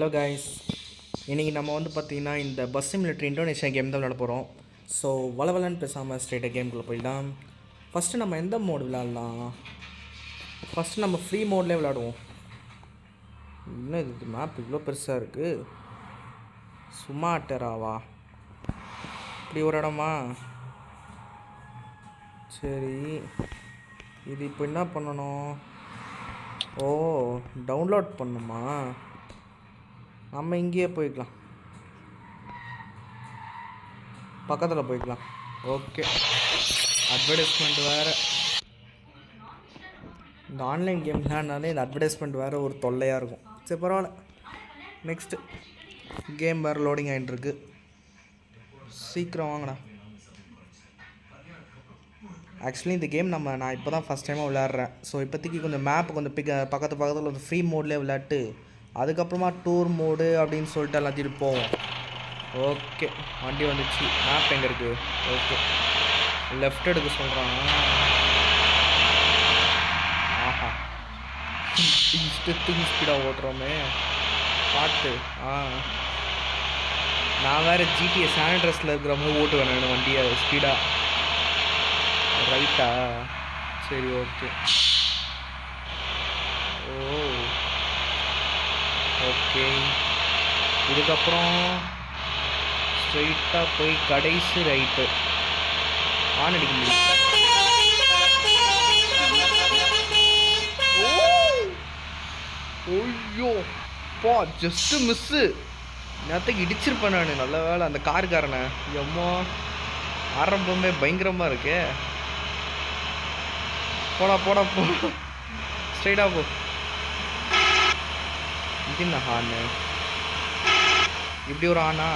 Hello guys இன்றைக்கி நம்ம வந்து பார்த்திங்கன்னா இந்த பஸ் சிமுலேட்டர் இண்டோனேஷியா கேம் தான் விளாட போகிறோம் ஸோ வளவலன்னு பேசாமல் ஸ்ட்ரெயிட்டாக கேம்குள்ளே போயிடலாம். ஃபஸ்ட்டு நம்ம எந்த மோடு விளாட்லாம் ஃபஸ்ட்டு நம்ம ஃப்ரீ மோட்லேயே விளாடுவோம் என்ன இது? மேப் இவ்வளோ பெருசாக இருக்குது சும்மா டெராவா இப்படி ஒரு இடமா? சரி. இது இப்போ என்ன பண்ணணும்? ஓ டவுன்லோட் பண்ணுமா நம்ம இங்கேயே போய்க்கலாம். பக்கத்தில் போய்க்கலாம். ஓகே அட்வர்டைஸ்மெண்ட் வேறு. இந்த ஆன்லைன் கேம் விளையாடினாலே இந்த அட்வர்டைஸ்மெண்ட் வேறு ஒரு தொல்லையாக இருக்கும். சரி பரவாயில்ல. நெக்ஸ்ட்டு கேம் வேறு லோடிங் ஆகிட்டு இருக்கு. சீக்கிரம் வாங்கடா. ஆக்சுவலி இந்த கேம் நம்ம நான் இப்போ தான் ஃபஸ்ட் டைமாக விளையாடுறேன். ஸோ இப்போதைக்கு கொஞ்சம் மேப் கொஞ்சம் பிக்க பக்கத்து பக்கத்தில் ஒரு ஃப்ரீ மோட்லேயே விளையாட்டு அதுக்கப்புறமா டூர் மோடு அப்படின்னு சொல்லிட்டு எல்லாத்தையும் போவோம் ஓகே வண்டி வந்துச்சு. மேப் எங்கே இருக்குது ஓகே லெஃப்ட் எடுக்க சொல்கிறாங்க ஆஹா. இஷ்டத்துக்கு ஸ்பீடாக ஓட்டுறோமே. பார்த்து ஆ. நான் வேறு ஜிடிஏ சானிட்ரஸில் இருக்கிற மாதிரி ஓட்டுவேன் நான் வண்டியை. ஸ்பீடாக ரைட்டா சரி ஓகே ஓ ஓகே இதுக்கப்புறம் ஸ்ட்ரைட்டாக போய் கடைசி ரைட்டு ஆன் அடிக்க முடியும். ஐயோ. பா ஜஸ்ட்டு மிஸ்ஸு நேரத்துக்கு இடிச்சிருப்பேன் நான். நல்ல வேலை அந்த காருக்காரனை. எம்மா. ஆரம்பமே பயங்கரமாக இருக்கே. போடா போடா போ ஸ்ட்ரைட்டாக போ. என்ன ஹார்னு இப்படி ஒரு ஆனா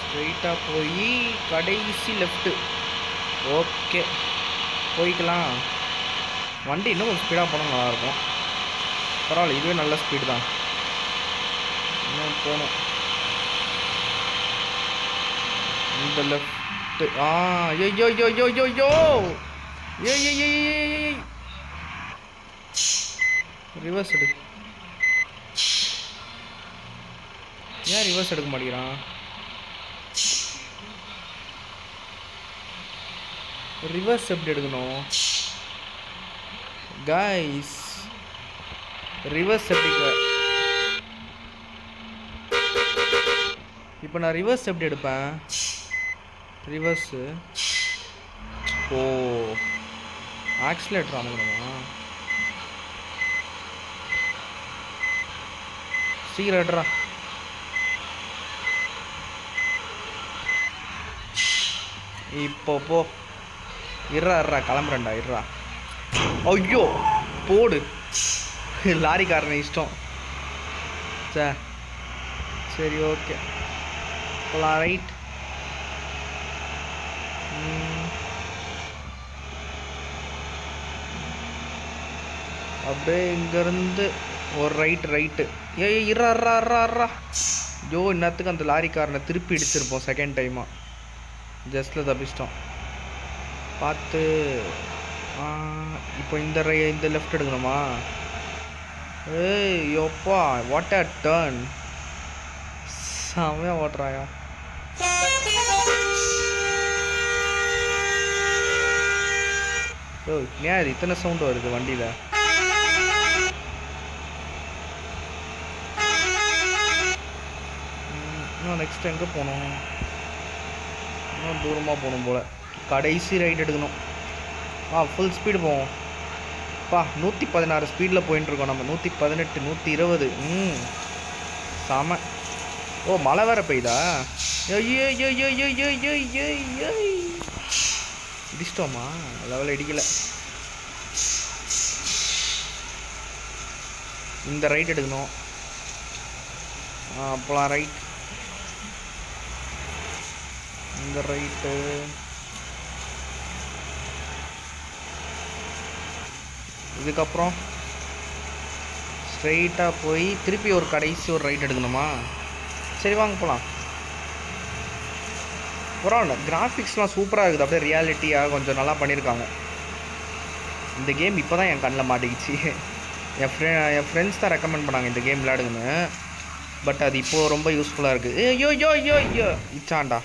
ஸ்ட்ரெயிட்டாக போய் கடைசி லெஃப்ட்டு ஓகே. போய்க்கலாம். வண்டி இன்னும் கொஞ்சம் ஸ்பீடாக போனால் நல்லாயிருக்கும் பரவாயில்ல இதுவே நல்ல ஸ்பீடு தான். இன்னும் போகணும். இந்த லெஃப்ட்டு ஆ ஐயோ ஐயோ ஐயோ ஐயோ ஐயோ ஏய் ரிவர்ஸ் எடு ஏன் ரிவர்ஸ் எடுக்க மாட்டேங்கிறான்? ரிவர்ஸ் எப்படி எடுக்கணும்? கைஸ் ரிவர்ஸ் எப்படி இப்போ நான் ரிவர்ஸ் எப்படி எடுப்பேன்? ரிவர்ஸு ஓ. ஆக்சிலேட்டர் அமுக்கணுமா? சீக்கிரம் எடுறா. இப்போ போ. இருறா இர்றா கிளம்புறேன்டா இருறா. ஐயோ போடு. லாரிக்காரனை இஷ்டம். சே சரி ஓகே. போகலாம் ரைட் அப்படியே இங்கேருந்து ஒரு ரைட் ரைட்டு ஏய் இறா இறா இறா இறா ஐயோ இன்னத்துக்கு அந்த லாரிக்காரனை திருப்பி இடிச்சிருப்போம் செகண்ட் டைமாக ஜஸ்ட்டில் தப்பிச்சிட்டோம். பார்த்து இப்போ இந்த ரை இந்த லெஃப்ட் எடுக்கணுமா? ஏய் யோப்பா வாட் அ டர்ன் செமையாக ஓட்டுறாயா. ஓ ஏன் இது? இத்தனை சவுண்டு வருது வண்டியில்? இன்னும் நெக்ஸ்ட் எங்கே போகணும். இன்னும் தூரமாக போகணும் போல். கடைசி ரைட் எடுக்கணும். ஆ ஃபுல் ஸ்பீடு போவோம். பா நூற்றி பதினாறு ஸ்பீடில் போயின்ட்டுருக்கோம் நம்ம. நூற்றி பதினெட்டு நூற்றி இருபது. ம். செம. ஓ மழை வேற பெய்யுதா? இடிச்சிட்டோமா லெவல் அடிக்கலை இந்த ரைட் எடுக்கணும் ஆ அப்போலாம் ரைட் இந்த ரைட்டு இதுக்கப்புறம் ஸ்ட்ரெயிட்டாக போய் திருப்பி ஒரு கடைசி ஒரு ரைட் எடுக்கணுமா? சரி வாங்க போகலாம் பரவாயில்ல கிராஃபிக்ஸ்லாம் சூப்பராக இருக்குது. அப்படியே ரியாலிட்டியாக கொஞ்சம் நல்லா பண்ணியிருக்காங்க இந்த கேம் இப்போ தான் என் கண்ணில் மாட்டிக்கிச்சு. என் ஃப்ரெ என் ஃப்ரெண்ட்ஸ் தான் ரெக்கமெண்ட் பண்ணாங்க இந்த கேம் விளையாடுங்கன்னு. பட் அது இப்போது ரொம்ப யூஸ்ஃபுல்லாக இருக்குது ஐயோ ஐயோ ஐயோ ஐயோ இச்சாண்டா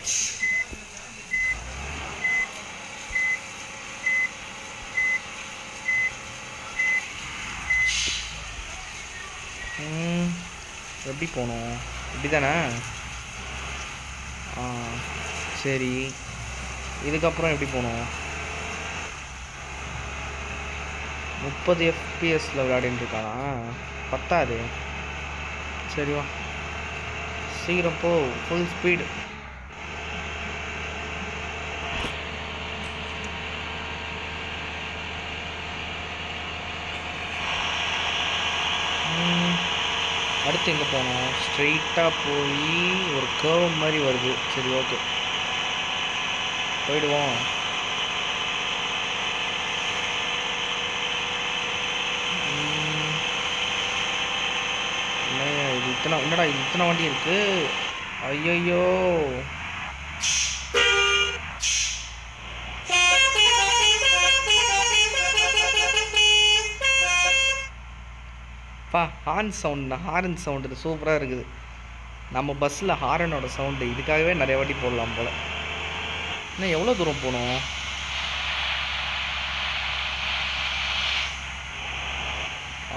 எப்படி போகணும்? இப்படி தானே ஆ சரி. இதுக்கப்புறம் எப்படி போகணும்? முப்பது எஃப்பிஎஸில் விளையாடின்னு இருக்கானா? பத்தாது. சரி வா. சீக்கிரம் போ. ஃபுல் ஸ்பீடு அடுத்து எங்கே போனோம்? ஸ்ட்ரெயிட்டாக போய் ஒரு கேர்வ் மாதிரி வருது. சரி ஓகே போயிடுவோம். ம். இது இத்தனை என்னடா இது இத்தனை வண்டி இருக்குது ஐயோ பா ஹார்ன் சவுண்ட் ஹாரன் சவுண்டு இது சூப்பராக இருக்குது. நம்ம பஸ்ஸில் ஹாரனோட சவுண்டு இதுக்காகவே நிறைய வாட்டி போடலாம் போல். இன்னும் எவ்வளோ தூரம் போகணும்?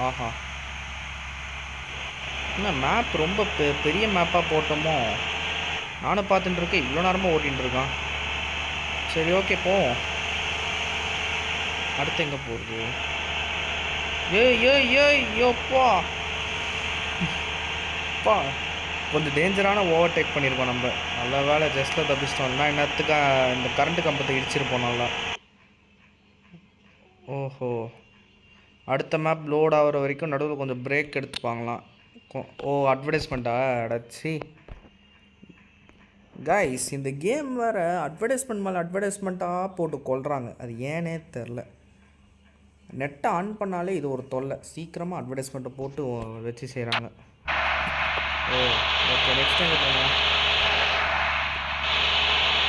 ஆஹா. என்ன மேப் ரொம்ப பெ பெரிய மேப்பாக போட்டோமோ? நானும் பார்த்துட்டு இருக்கேன். இவ்வளோ நேரமாக ஓட்டிகிட்டு இருக்கான். சரி ஓகே போவோம். அடுத்து எங்கே போகிறது ஏய் ஏய் ஏய் யோப்பா பா. கொஞ்சம் டேஞ்சரான ஓவர்டேக் பண்ணியிருக்கோம் நம்ம. நல்ல வேலை ஜஸ்ட்டில் தப்பிச்சிட்டோம். இல்லைனா என்னத்துக்கு இந்த கரண்ட் கம்பத்தை இடிச்சிருப்போம் நல்லா. ஓஹோ. அடுத்த மேப் லோட் ஆகிற வரைக்கும் நடுவில் கொஞ்சம் பிரேக் எடுத்துப்பாங்களாம். ஓ அட்வர்டைஸ்மெண்ட்டா அடச்சி கைஸ் இந்த கேம் வேறு அட்வர்டைஸ்மெண்ட் மேலே அட்வர்டைஸ்மெண்ட்டாக போட்டு கொள்கிறாங்க அது ஏனே தெரில. நெட்டை ஆன் பண்ணாலே இது ஒரு தொல்லை. சீக்கிரமாக அட்வர்டைஸ்மெண்ட்டை போட்டு வச்சு செய்கிறாங்க ஓ ஓகே நெக்ஸ்ட் டைம்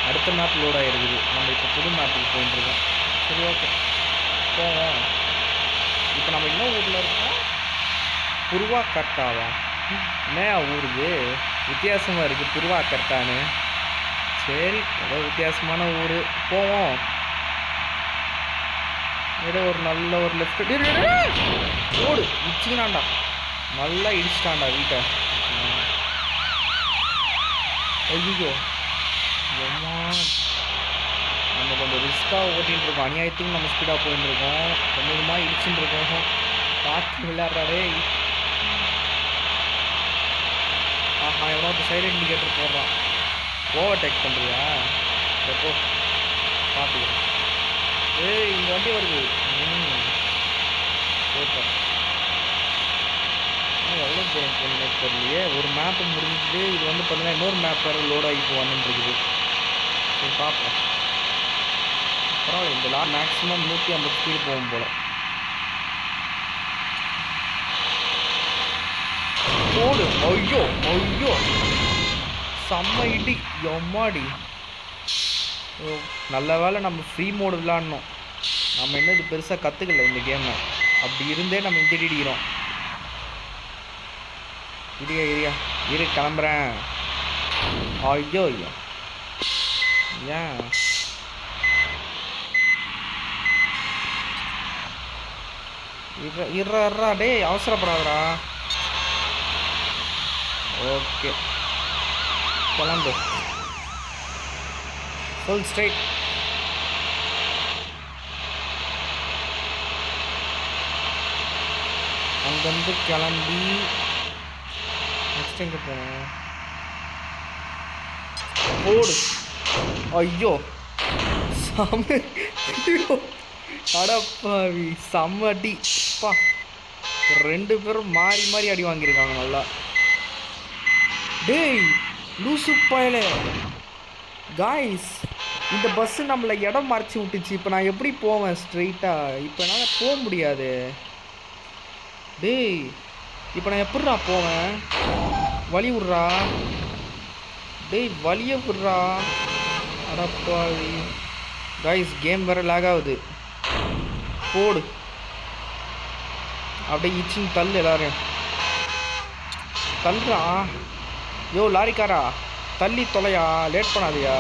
அடுத்த மேப் லோட் ஆகிருக்குது நம்ம இப்போ புது மேப்புக்கு போயிட்டுருக்கோம் சரி ஓகே போவோம். இப்போ நம்ம என்ன ஊரில் இருக்கோம்? புருவா கட்டாவா என்னையா ஊருக்கு வித்தியாசமாக இருக்குது புருவா கட்டான்னு சரி ஏதோ வித்தியாசமான ஊர். போவோம். ஏதோ ஒரு நல்ல ஒரு லெஃப்ட் ஓடு இச்சினாண்டா நல்லா இடிச்சிட்டாண்டா வீட்டை. ஐயோ எம்மா. நம்ம கொஞ்சம் ரிஸ்க்காக ஓட்டிகிட்டு இருக்கோம். அநியாயத்துக்கு நம்ம ஸ்பீடாக போயிட்டு இருக்கோம். கொஞ்சம் கொஞ்சமாக இடிச்சுட்டு இருக்கோம். பார்த்து விளையாடுறாரே ஆஹா எவ்வளோ சைடு இண்டிகேட்டர் போடுறான் ஓவர்டேக் பண்ணுறியா எப்போ பார்த்துக்கிறேன் ஏய் இந்த வண்டி வருது. சூப்பர் எவ்வளோ தூரம் போகணும்னே தெரியலையே. ஒரு மேப்பு முடிஞ்சுது இது வந்து பார்த்தீங்கன்னா இன்னொரு மேப் வேறு லோட் ஆகி இப்போ சரி பார்ப்போம். பரவாயில்ல இந்த லா மேக்ஸிமம் நூற்றி ஐம்பது ஸ்பீடு போகும் போல். போடு. ஐயோ ஐயோ. செம்ம இடி. எம்மாடி. ஓ, நல்ல வேளை நம்ம ஃப்ரீ மோடு விளாட்ணும் நம்ம இன்னும் இது பெருசாக கற்றுக்கல இந்த கேமை அப்படி இருந்தே நம்ம இந்த இடிக்கிறோம் இரியா இரியா இரு கிளம்புறேன். ஐயோ ஐயோ. ஏன்? இர்றா இர்றா டே டேய் அவசரப்படாதடா. ஓகே. கிளம்பு. ஃபுல் ஸ்ட்ரைட் அங்கேருந்து கிளம்பி நெக்ஸ்ட் எங்கே போகணும் போடு. ஐயோ. சம அடப்பாவி செம்ம அடி பா. ரெண்டு பேரும் மாறி மாறி அடி வாங்கியிருக்காங்க நல்லா. டேய் லூசு பயலே. காய்ஸ் இந்த பஸ்ஸு நம்மளை இடம் மறைச்சி விட்டுச்சு. இப்போ நான் எப்படி போவேன்? ஸ்ட்ரெயிட்டாக இப்போ என்னால் போக முடியாது. டேய் இப்போ நான் எப்படிரா போவேன்? வழி விட்றா. டேய் வழியை விட்றா. அடப்பாவி கைஸ் கேம் வேறு லாக் ஆகுது. போடு. அப்படியே இச்சிங் தள்ளு எல்லாரும் தள்ளுறா. யோ லாரிக்காரா. தள்ளி தொலையா? லேட் பண்ணாதியா.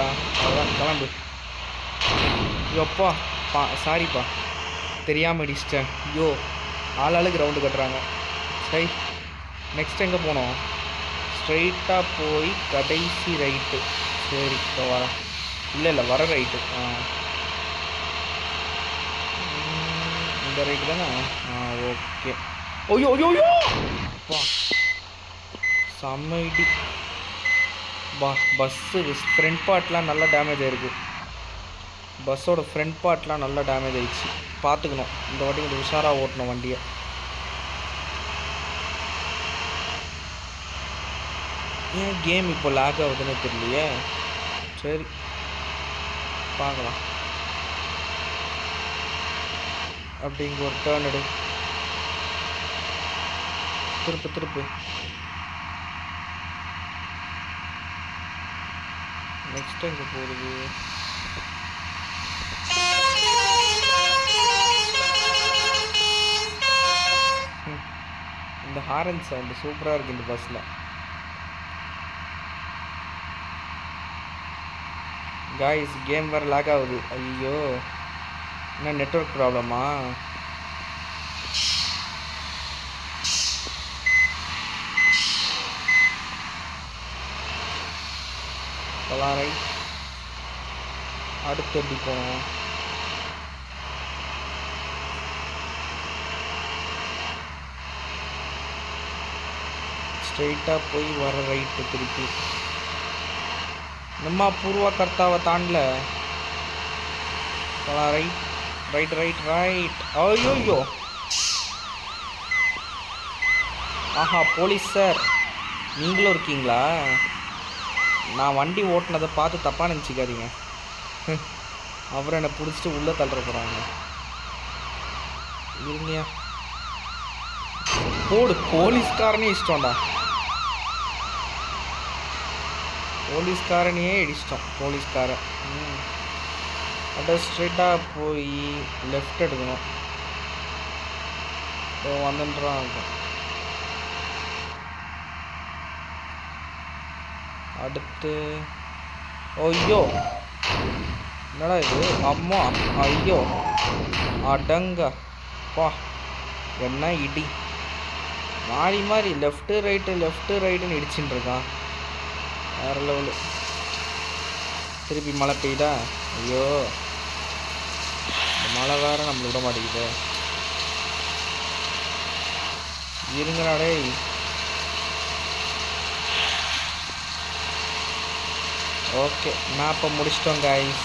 அதான் கிளம்பு. யோப்பா பா சாரிப்பா தெரியாமல் அடிச்சிட்டேன் யோ. ஆளாளுக்கு ரவுண்டு கட்டுறாங்க. சரி நெக்ஸ்ட் எங்கே போனோம்? ஸ்ட்ரைட்டாக போய் கடைசி ரைட்டு சரி இப்போ வர இல்லை இல்லை வர ரைட்டு ஆ. ம், இந்த ரைட்டு தானே? ஆ ஓகே ஓயோ ஐயோ ஐயோ! அப்பா. செம்ம பா பஸ்ஸு ஃப்ரண்ட் பார்ட்லாம் நல்லா டேமேஜ் ஆயிருக்கு. பஸ்ஸோட ஃப்ரண்ட் பார்ட்லாம் நல்லா டேமேஜ் ஆயிடுச்சு. பார்த்துக்கணும். இந்த வாட்டி கொஞ்சம் உஷாராக ஓட்டணும் வண்டியை. ஏன் கேம் இப்போ லாக் ஆகுதுன்னு தெரியலையே. சரி பார்க்கலாம். அப்படி இங்கே ஒரு டேர்ன் எடு. திருப்பு திருப்பு. நெக்ஸ்ட் எங்கே போகுது? இந்த ஹாரன் சவுண்டு சூப்பராக இருக்குது இந்த பஸ்ஸில் காய்ஸ் கேம் வேறு லாக் ஆகுது. ஐயோ என்ன நெட்ஒர்க் ப்ராப்ளமா ரைட் அடுத்து எப்படி போகணும்? ஸ்ட்ரெயிட்டாக போய் வர ரைட்டு திருப்பி. நம்ம பூர்வ கர்த்தாவை தாண்டல ரைட் ரைட் ரைட் ரைட் ஐயோயோ. ஆஹா போலீஸ் சார் நீங்களும் இருக்கீங்களா? நான் வண்டி ஓட்டினதை பார்த்து தப்பாக நினச்சிக்காதீங்க. அவரை என்னை பிடிச்சிட்டு உள்ளே தள்ளுற போகிறாங்க இருங்கயா போடு போலீஸ்காரனே இஷ்டம்டா. போலீஸ்காரனையே இடிச்சிட்டோம் போலீஸ்காரன். அப்படியே ஸ்ட்ரெயிட்டாக போய் லெஃப்ட் எடுக்கணும். இப்போ வந்துன்றான் இருக்கும் அடுத்து ஐயோ! என்னடா இது? அம்மா ஐயோ! அடங்க! பா என்ன இடி? மாறி மாறி லெஃப்ட்டு ரைட்டு லெஃப்ட்டு ரைட்டுன்னு இடிச்சுட்டு இருக்கான். வேற லெவலு திருப்பி மழை பெய்யுதா? ஐயோ. மழை வேற நம்மளை விட மாட்டேங்குது. இருங்கடா டேய். ஓகே மேப்பை முடிச்சிட்டோம் காய்ஸ்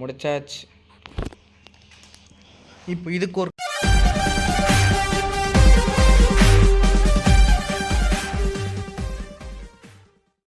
முடிச்சாச்சு. இப்போ இதுக்கு ஒரு